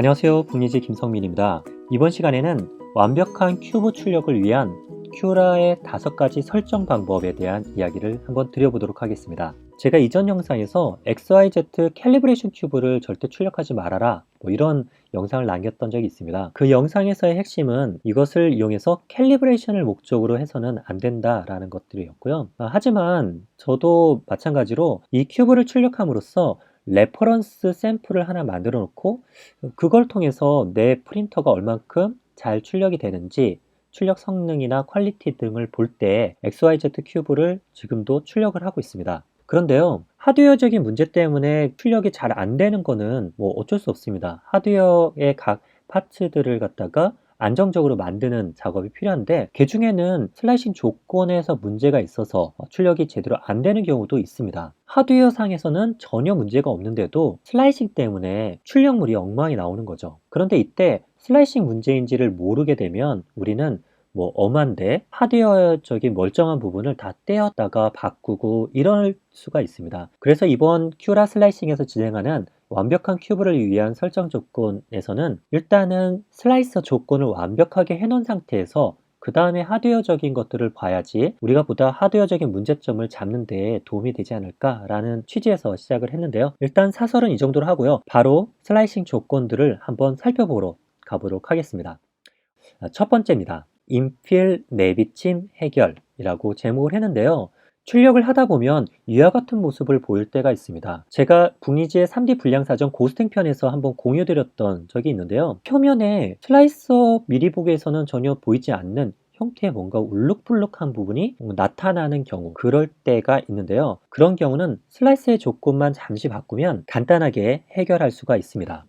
안녕하세요. 북리지 김성민입니다. 이번 시간에는 완벽한 큐브 출력을 위한 큐라의 다섯 가지 설정 방법에 대한 이야기를 한번 드려보도록 하겠습니다. 제가 이전 영상에서 XYZ 캘리브레이션 큐브를 절대 출력하지 말아라 뭐 이런 영상을 남겼던 적이 있습니다. 그 영상에서의 핵심은 이것을 이용해서 캘리브레이션을 목적으로 해서는 안 된다라는 것들이었고요. 아, 하지만 저도 마찬가지로 이 큐브를 출력함으로써 레퍼런스 샘플을 하나 만들어 놓고 그걸 통해서 내 프린터가 얼만큼 잘 출력이 되는지 출력 성능이나 퀄리티 등을 볼 때 XYZ 큐브를 지금도 출력을 하고 있습니다. 그런데요, 하드웨어적인 문제 때문에 출력이 잘 안 되는 거는 뭐 어쩔 수 없습니다. 하드웨어의 각 파츠들을 갖다가 안정적으로 만드는 작업이 필요한데 그 중에는 슬라이싱 조건에서 문제가 있어서 출력이 제대로 안 되는 경우도 있습니다. 하드웨어 상에서는 전혀 문제가 없는데도 슬라이싱 때문에 출력물이 엉망이 나오는 거죠. 그런데 이때 슬라이싱 문제인지를 모르게 되면 우리는 뭐 엄한데 하드웨어적인 멀쩡한 부분을 다 떼었다가 바꾸고 이럴 수가 있습니다. 그래서 이번 큐라 슬라이싱에서 진행하는 완벽한 큐브를 위한 설정 조건에서는 일단은 슬라이서 조건을 완벽하게 해놓은 상태에서 그 다음에 하드웨어적인 것들을 봐야지 우리가 보다 하드웨어적인 문제점을 잡는 데 도움이 되지 않을까라는 취지에서 시작을 했는데요. 일단 사설은 이 정도로 하고요. 바로 슬라이싱 조건들을 한번 살펴보러 가보도록 하겠습니다. 아, 첫 번째입니다. 인필 내비침 해결이라고 제목을 했는데요. 출력을 하다 보면 이와 같은 모습을 보일 때가 있습니다. 제가 북리지의 3D 분량사전 고스팅 편에서 한번 공유드렸던 적이 있는데요. 표면에 슬라이서 미리 보기에서는 전혀 보이지 않는 형태의 뭔가 울룩불룩한 부분이 나타나는 경우 그럴 때가 있는데요. 그런 경우는 슬라이스의 조건만 잠시 바꾸면 간단하게 해결할 수가 있습니다.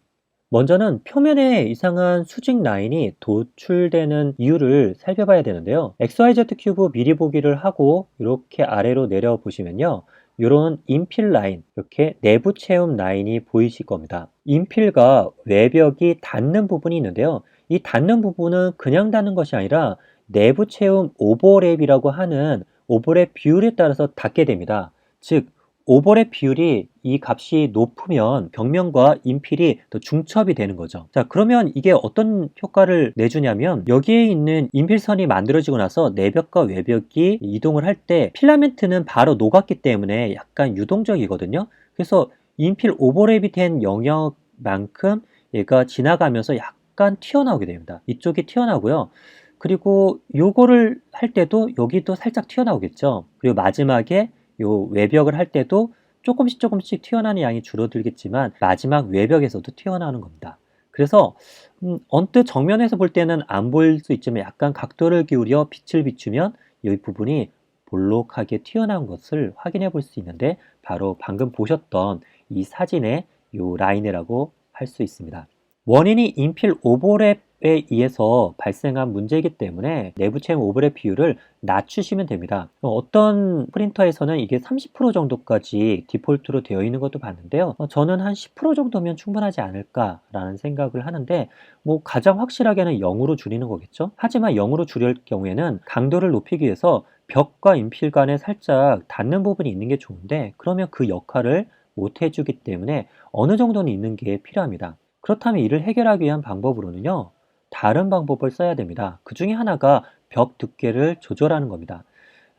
먼저는 표면에 이상한 수직 라인이 도출되는 이유를 살펴봐야 되는데요. XYZ 큐브 미리 보기를 하고 이렇게 아래로 내려 보시면요. 이런 인필 라인, 이렇게 내부 체험 라인이 보이실 겁니다. 인필과 외벽이 닿는 부분이 있는데요. 이 닿는 부분은 그냥 닿는 것이 아니라 내부 체험 오버랩이라고 하는 오버랩 비율에 따라서 닿게 됩니다. 즉, 오버랩 비율이 이 값이 높으면 벽면과 인필이 더 중첩이 되는 거죠. 자, 그러면 이게 어떤 효과를 내주냐면 여기에 있는 인필선이 만들어지고 나서 내벽과 외벽이 이동을 할 때 필라멘트는 바로 녹았기 때문에 약간 유동적이거든요. 그래서 인필 오버랩이 된 영역만큼 얘가 지나가면서 약간 튀어나오게 됩니다. 이쪽이 튀어나오고요. 그리고 요거를 할 때도 여기도 살짝 튀어나오겠죠. 그리고 마지막에 요 외벽을 할 때도 조금씩 조금씩 튀어나오는 양이 줄어들겠지만 마지막 외벽에서도 튀어나오는 겁니다. 그래서 음, 언뜻 정면에서 볼 때는 안 보일 수 있지만 약간 각도를 기울여 빛을 비추면 이 부분이 볼록하게 튀어나온 것을 확인해 볼 수 있는데 바로 방금 보셨던 이 사진의 이 라인이라고 할 수 있습니다. 원인이 인필 오버랩 에 의해서 발생한 문제이기 때문에 내부 체험 오버랩 비율을 낮추시면 됩니다. 어떤 프린터에서는 이게 30% 정도까지 디폴트로 되어 있는 것도 봤는데요. 어, 저는 한 10% 정도면 충분하지 않을까라는 생각을 하는데 뭐 가장 확실하게는 0으로 줄이는 거겠죠. 하지만 0으로 줄일 경우에는 강도를 높이기 위해서 벽과 인필 간에 살짝 닿는 부분이 있는 게 좋은데 그러면 그 역할을 못 해주기 때문에 어느 정도는 있는 게 필요합니다. 그렇다면 이를 해결하기 위한 방법으로는요. 다른 방법을 써야 됩니다. 그 중에 하나가 벽 두께를 조절하는 겁니다.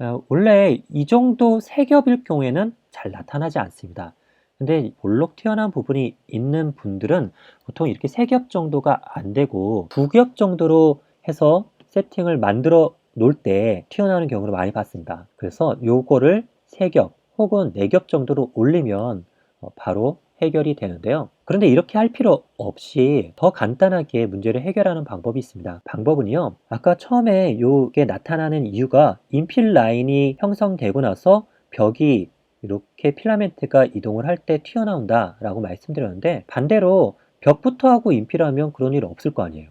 어, 원래 이 정도 세겹일 경우에는 잘 나타나지 않습니다. 근데 볼록 튀어나온 부분이 있는 분들은 보통 이렇게 세겹 정도가 안 되고 두 겹 정도로 해서 세팅을 만들어 놓을 때 튀어나오는 경우를 많이 봤습니다. 그래서 요거를 세겹 혹은 네 겹 정도로 올리면 어, 바로 해결이 되는데요. 그런데 이렇게 할 필요 없이 더 간단하게 문제를 해결하는 방법이 있습니다. 방법은요. 아까 처음에 이게 나타나는 이유가 인필 라인이 형성되고 나서 벽이 이렇게 필라멘트가 이동을 할 때 튀어나온다 라고 말씀드렸는데 반대로 벽부터 하고 인필하면 그런 일 없을 거 아니에요.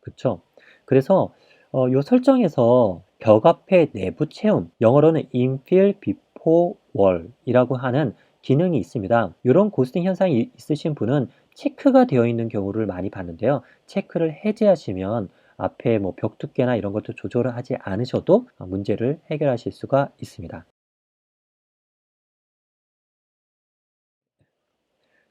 그쵸? 그래서 어, 요 설정에서 벽 앞에 내부 체험, 영어로는 infill before wall이라고 하는 기능이 있습니다. 이런 고스팅 현상이 있으신 분은 체크가 되어 있는 경우를 많이 봤는데요. 체크를 해제하시면 앞에 뭐 벽 두께나 이런 것도 조절을 하지 않으셔도 문제를 해결하실 수가 있습니다.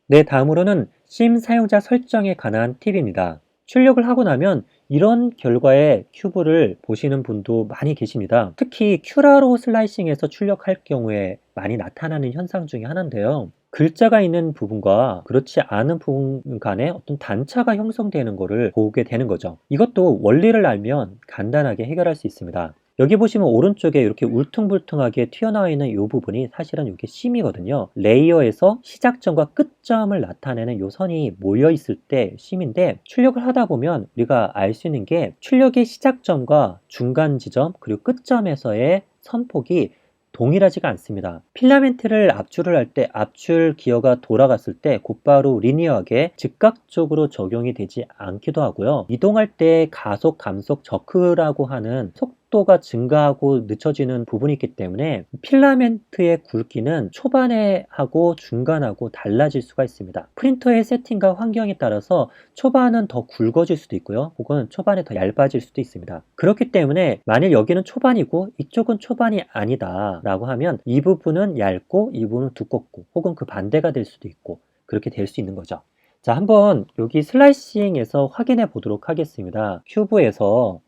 네, 다음으로는 심 사용자 설정에 관한 팁입니다. 출력을 하고 나면 이런 결과의 큐브를 보시는 분도 많이 계십니다. 특히 큐라로 슬라이싱해서 출력할 경우에 많이 나타나는 현상 중에 하나인데요. 글자가 있는 부분과 그렇지 않은 부분 간에 어떤 단차가 형성되는 것을 보게 되는 거죠. 이것도 원리를 알면 간단하게 해결할 수 있습니다. 여기 보시면 오른쪽에 이렇게 울퉁불퉁하게 튀어나와 있는 이 부분이 사실은 이게 심이거든요. 레이어에서 시작점과 끝점을 나타내는 이 선이 모여 있을 때 심인데 출력을 하다 보면 우리가 알 수 있는 게 출력의 시작점과 중간 지점 그리고 끝점에서의 선폭이 동일하지가 않습니다. 필라멘트를 압출을 할 때 압출 기어가 돌아갔을 때 곧바로 리니어하게 즉각적으로 적용이 되지 않기도 하고요. 이동할 때 가속, 감속, 저크라고 하는 속 속도가 증가하고 늦춰지는 부분이 있기 때문에 필라멘트의 굵기는 초반에 하고 중간하고 달라질 수가 있습니다. 프린터의 세팅과 환경에 따라서 초반은 더 굵어질 수도 있고요. 혹은 초반에 더 얇아질 수도 있습니다. 그렇기 때문에 만일 여기는 초반이고 이쪽은 초반이 아니다 라고 하면 이 부분은 얇고 이 부분은 두껍고 혹은 그 반대가 될 수도 있고 그렇게 될 수 있는 거죠. 자, 한번 여기 슬라이싱에서 확인해 보도록 하겠습니다. 큐브에서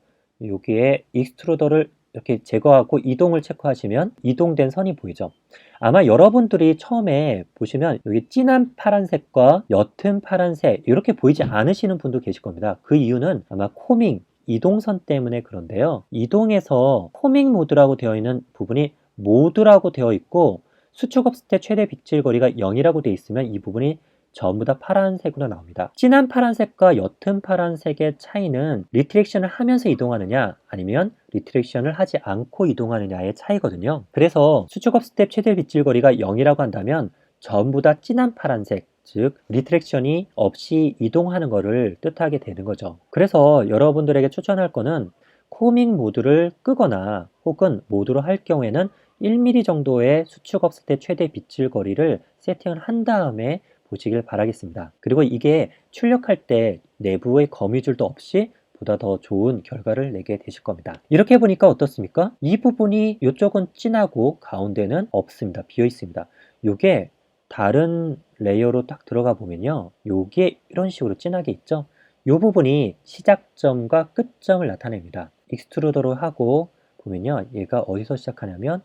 여기에 익스트루더를 이렇게 제거하고 이동을 체크하시면 이동된 선이 보이죠. 아마 여러분들이 처음에 보시면 여기 진한 파란색과 옅은 파란색 이렇게 보이지 않으시는 분도 계실 겁니다. 그 이유는 아마 코밍, 이동선 때문에 그런데요. 이동에서 코밍 모드라고 되어 있는 부분이 모드라고 되어 있고 수축 없을 때 최대 빗질 거리가 0이라고 되어 있으면 이 부분이 전부 다 파란색으로 나옵니다. 진한 파란색과 옅은 파란색의 차이는 리트렉션을 하면서 이동하느냐 아니면 리트렉션을 하지 않고 이동하느냐의 차이거든요. 그래서 수축업 스텝 최대 빗질 거리가 0이라고 한다면 전부 다 진한 파란색 즉 리트렉션이 없이 이동하는 것을 뜻하게 되는 거죠. 그래서 여러분들에게 추천할 거는 코밍 모드를 끄거나 혹은 모드로 할 경우에는 1mm 정도의 수축 때 최대 빗질 거리를 세팅을 한 다음에 보시길 바라겠습니다. 그리고 이게 출력할 때 내부의 거미줄도 없이 보다 더 좋은 결과를 내게 되실 겁니다. 이렇게 보니까 어떻습니까? 이 부분이 이쪽은 진하고 가운데는 없습니다. 비어 있습니다. 이게 다른 레이어로 딱 들어가 보면요. 이게 이런 식으로 진하게 있죠? 이 부분이 시작점과 끝점을 나타냅니다. 익스트루더로 하고 보면요. 얘가 어디서 시작하냐면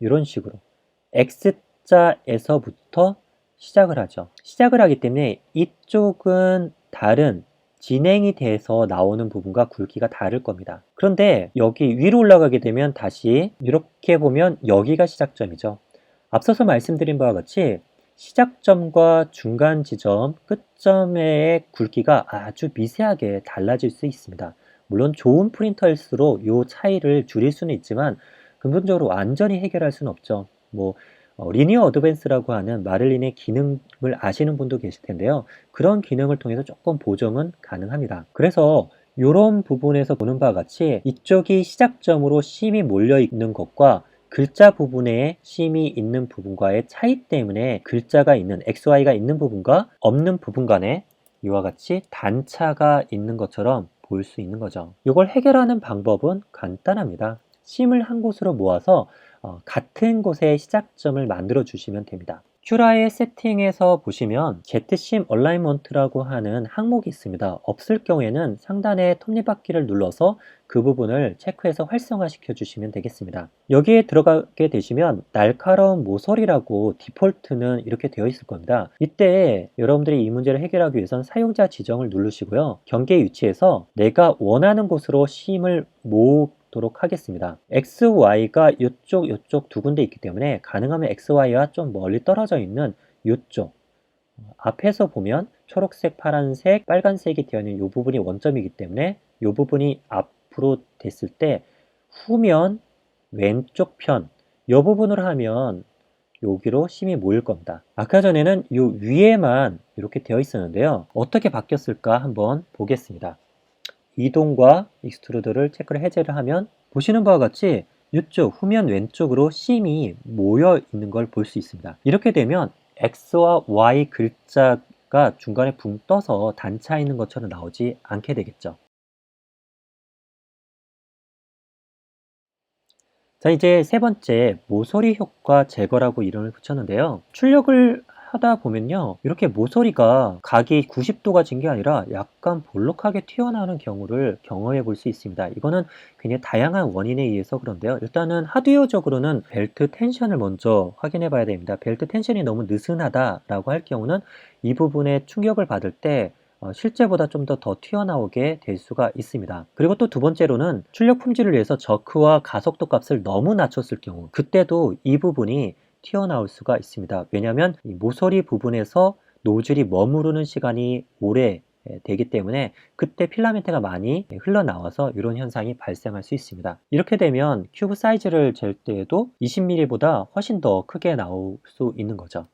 이런 식으로 X자에서부터 시작을 하죠. 시작을 하기 때문에 이쪽은 다른 진행이 돼서 나오는 부분과 굵기가 다를 겁니다. 그런데 여기 위로 올라가게 되면 다시 이렇게 보면 여기가 시작점이죠. 앞서서 말씀드린 바와 같이 시작점과 중간 지점, 끝점의 굵기가 아주 미세하게 달라질 수 있습니다. 물론 좋은 프린터일수록 이 차이를 줄일 수는 있지만 근본적으로 완전히 해결할 수는 없죠. 뭐 어, 리니어 어드밴스라고 하는 마를린의 기능을 아시는 분도 계실 텐데요. 그런 기능을 통해서 조금 보정은 가능합니다. 그래서 이런 부분에서 보는 바와 같이 이쪽이 시작점으로 심이 몰려 있는 것과 글자 부분에 심이 있는 부분과의 차이 때문에 글자가 있는 XY가 있는 부분과 없는 부분 간에 이와 같이 단차가 있는 것처럼 보일 수 있는 거죠. 이걸 해결하는 방법은 간단합니다. 심을 한 곳으로 모아서 어, 같은 곳에 시작점을 만들어 주시면 됩니다. 큐라의 세팅에서 보시면 Z심 얼라이먼트라고 하는 항목이 있습니다. 없을 경우에는 상단의 톱니바퀴를 눌러서 그 부분을 체크해서 활성화시켜 주시면 되겠습니다. 여기에 들어가게 되시면 날카로운 모서리라고 디폴트는 이렇게 되어 있을 겁니다. 이때 여러분들이 이 문제를 해결하기 위해선 사용자 지정을 누르시고요. 경계 위치에서 내가 원하는 곳으로 심을 모 도록 하겠습니다. XY가 이쪽, 이쪽 두 군데 있기 때문에 가능하면 XY와 좀 멀리 떨어져 있는 이쪽 앞에서 보면 초록색, 파란색, 빨간색이 되어 있는 이 부분이 원점이기 때문에 이 부분이 앞으로 됐을 때 후면 왼쪽 편 이 부분으로 하면 여기로 심이 모일 겁니다. 아까 전에는 이 위에만 이렇게 되어 있었는데요. 어떻게 바뀌었을까 한번 보겠습니다. 이동과 익스트루드를 체크를 해제를 하면 보시는 바와 같이 이쪽 후면 왼쪽으로 심이 모여 있는 걸 볼 수 있습니다. 이렇게 되면 X와 Y 글자가 중간에 붕 떠서 단차 있는 것처럼 나오지 않게 되겠죠. 자 이제 세 번째 모서리 효과 제거라고 이름을 붙였는데요. 출력을 하다 보면요. 이렇게 모서리가 각이 90도가 진 게 아니라 약간 볼록하게 튀어나오는 경우를 경험해 볼 수 있습니다. 이거는 굉장히 다양한 원인에 의해서 그런데요. 일단은 하드웨어적으로는 벨트 텐션을 먼저 확인해 봐야 됩니다. 벨트 텐션이 너무 느슨하다 라고 할 경우는 이 부분에 충격을 받을 때 어, 실제보다 좀 더 더 튀어나오게 될 수가 있습니다. 그리고 또 두 번째로는 출력 품질을 위해서 저크와 가속도 값을 너무 낮췄을 경우 그때도 이 부분이 튀어나올 수가 있습니다. 왜냐하면 이 모서리 부분에서 노즐이 머무르는 시간이 오래 예, 되기 때문에 그때 필라멘트가 많이 흘러나와서 이런 현상이 발생할 수 있습니다. 이렇게 되면 큐브 사이즈를 잴 때에도 20mm보다 훨씬 더 크게 나올 수 있는 거죠.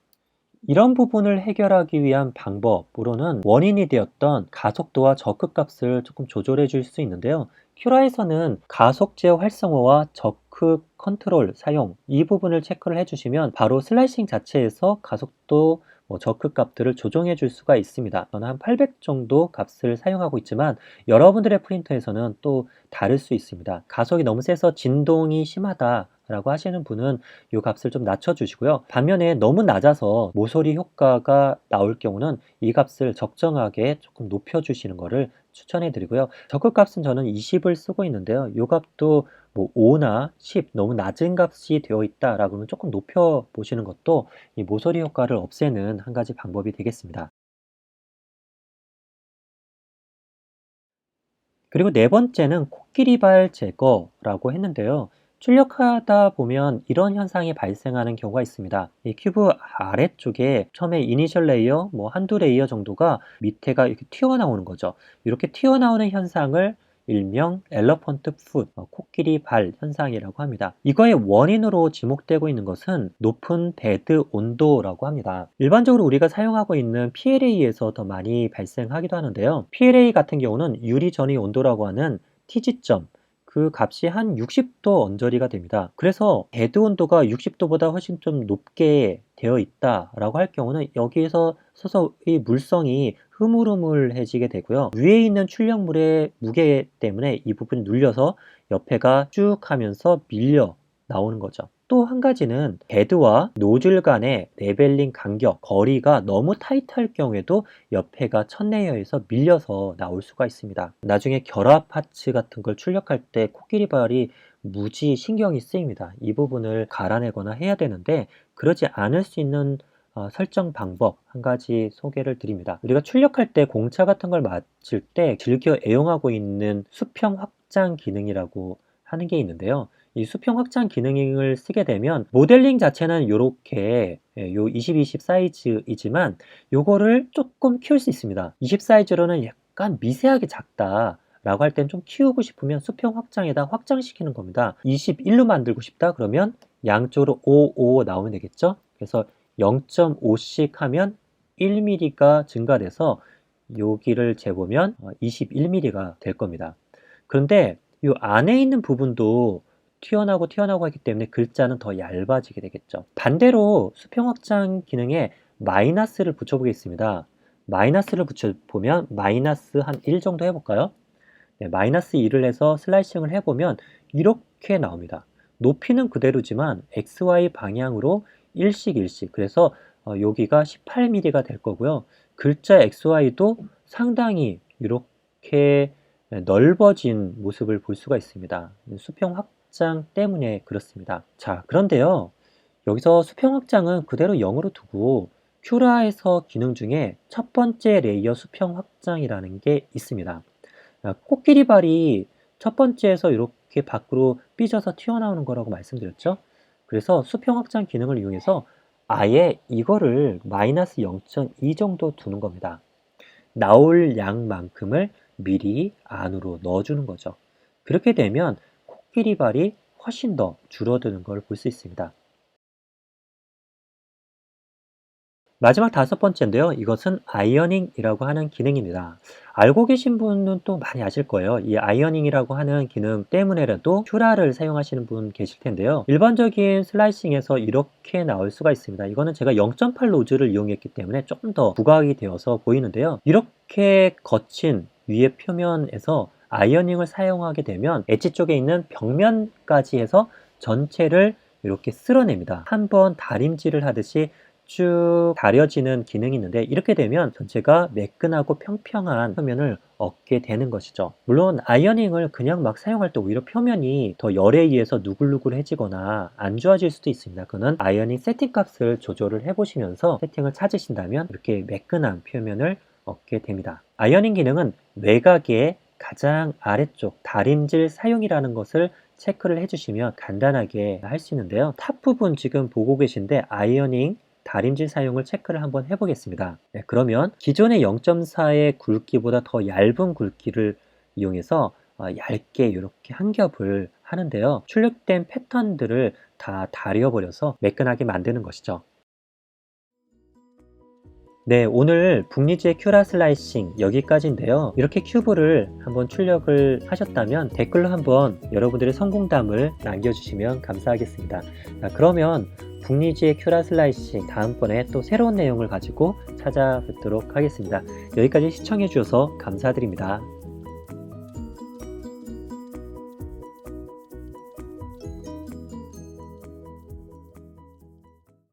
이런 부분을 해결하기 위한 방법으로는 원인이 되었던 가속도와 저크 값을 조금 조절해 줄 수 있는데요. 큐라에서는 가속제 활성화와 저크 컨트롤 사용 이 부분을 체크를 해주시면 바로 슬라이싱 자체에서 가속도 뭐 저크 값들을 조정해 줄 수가 있습니다. 저는 한 800 정도 값을 사용하고 있지만 여러분들의 프린터에서는 또 다를 수 있습니다. 가속이 너무 세서 진동이 심하다 라고 하시는 분은 이 값을 좀 낮춰 주시고요. 반면에 너무 낮아서 모서리 효과가 나올 경우는 이 값을 적정하게 조금 높여 주시는 것을 추천해 드리고요. 저크 값은 저는 20을 쓰고 있는데요. 이 값도 뭐 5나 10 너무 낮은 값이 되어 있다라고 하면 조금 높여 보시는 것도 이 모서리 효과를 없애는 한 가지 방법이 되겠습니다. 그리고 네 번째는 코끼리발 제거라고 했는데요. 출력하다 보면 이런 현상이 발생하는 경우가 있습니다. 이 큐브 아래쪽에 처음에 이니셜 레이어, 뭐 한두 레이어 정도가 밑에가 이렇게 튀어나오는 거죠. 이렇게 튀어나오는 현상을 일명 엘러펀트 풋, 어, 코끼리 발 현상이라고 합니다. 이거의 원인으로 지목되고 있는 것은 높은 베드 온도라고 합니다. 일반적으로 우리가 사용하고 있는 PLA에서 더 많이 발생하기도 하는데요. PLA 같은 경우는 유리 전위 온도라고 하는 T지점, 그 값이 한 60도 언저리가 됩니다. 그래서 베드 온도가 60도보다 훨씬 좀 높게 되어 있다라고 할 경우는 여기에서 서서히 물성이 흐물흐물해지게 되고요. 위에 있는 출력물의 무게 때문에 이 부분이 눌려서 옆에가 쭉 하면서 밀려 나오는 거죠. 또 한 가지는 베드와 노즐 간의 레벨링 간격, 거리가 너무 타이트할 경우에도 옆에가 첫 레이어에서 밀려서 나올 수가 있습니다. 나중에 결합 파츠 같은 걸 출력할 때 코끼리 발이 무지 신경이 쓰입니다. 이 부분을 갈아내거나 해야 되는데 그러지 않을 수 있는 어, 설정 방법 한 가지 소개를 드립니다. 우리가 출력할 때 공차 같은 걸 맞출 때 즐겨 애용하고 있는 수평 확장 기능이라고 하는 게 있는데요. 이 수평 확장 기능을 쓰게 되면 모델링 자체는 이렇게 예, 요 20, 20 사이즈이지만 요거를 조금 키울 수 있습니다. 20 사이즈로는 약간 미세하게 작다. 라고 할 땐 좀 키우고 싶으면 수평 확장에다 확장시키는 겁니다. 21로 만들고 싶다 그러면 양쪽으로 5, 5 나오면 되겠죠? 그래서 0.5씩 하면 1mm가 증가돼서 여기를 재보면 21mm가 될 겁니다. 그런데 이 안에 있는 부분도 튀어나오고 튀어나오고 하기 때문에 글자는 더 얇아지게 되겠죠. 반대로 수평 확장 기능에 마이너스를 붙여보겠습니다. 마이너스를 붙여보면 마이너스 한 1 정도 해볼까요? 네, 마이너스 2를 해서 슬라이싱을 해보면 이렇게 나옵니다. 높이는 그대로지만 XY 방향으로 1씩 1씩 그래서 어, 여기가 18mm가 될 거고요. 글자 XY도 상당히 이렇게 넓어진 모습을 볼 수가 있습니다. 수평 확장 때문에 그렇습니다. 자, 그런데요. 여기서 수평 확장은 그대로 0으로 두고 큐라에서 기능 중에 첫 번째 레이어 수평 확장이라는 게 있습니다. 아, 코끼리 발이 첫 번째에서 이렇게 밖으로 삐져서 튀어나오는 거라고 말씀드렸죠. 그래서 수평 확장 기능을 이용해서 아예 이거를 마이너스 0.2 정도 두는 겁니다. 나올 양만큼을 미리 안으로 넣어주는 거죠. 그렇게 되면 코끼리 발이 훨씬 더 줄어드는 걸 볼 수 있습니다. 마지막 다섯 번째인데요. 이것은 아이어닝이라고 하는 기능입니다. 알고 계신 분은 또 많이 아실 거예요. 이 아이어닝이라고 하는 기능 때문에라도 큐라를 사용하시는 분 계실 텐데요. 일반적인 슬라이싱에서 이렇게 나올 수가 있습니다. 이거는 제가 0.8 로즈를 이용했기 때문에 조금 더 부각이 되어서 보이는데요. 이렇게 거친 위의 표면에서 아이어닝을 사용하게 되면 엣지 쪽에 있는 벽면까지 해서 전체를 이렇게 쓸어냅니다. 한번 다림질을 하듯이 쭉 다려지는 기능이 있는데 이렇게 되면 전체가 매끈하고 평평한 표면을 얻게 되는 것이죠. 물론 아이어닝을 그냥 막 사용할 때 오히려 표면이 더 열에 의해서 누글누글해지거나 안 좋아질 수도 있습니다. 그는 아이어닝 세팅 값을 조절을 해보시면서 세팅을 찾으신다면 이렇게 매끈한 표면을 얻게 됩니다. 아이어닝 기능은 외곽의 가장 아래쪽 다림질 사용이라는 것을 체크를 해주시면 간단하게 할 수 있는데요. 탑 부분 지금 보고 계신데 아이어닝 다림질 사용을 체크를 한번 해보겠습니다. 네, 그러면 기존의 0.4의 굵기보다 더 얇은 굵기를 이용해서 어, 얇게 이렇게 한 겹을 하는데요. 출력된 패턴들을 다 다려버려서 매끈하게 만드는 것이죠. 네, 오늘 북리지의 큐라 슬라이싱 여기까지인데요. 이렇게 큐브를 한번 출력을 하셨다면 댓글로 한번 여러분들의 성공담을 남겨주시면 감사하겠습니다. 자, 그러면 북리지의 큐라 슬라이싱 다음번에 또 새로운 내용을 가지고 찾아뵙도록 하겠습니다. 여기까지 시청해 주셔서 감사드립니다.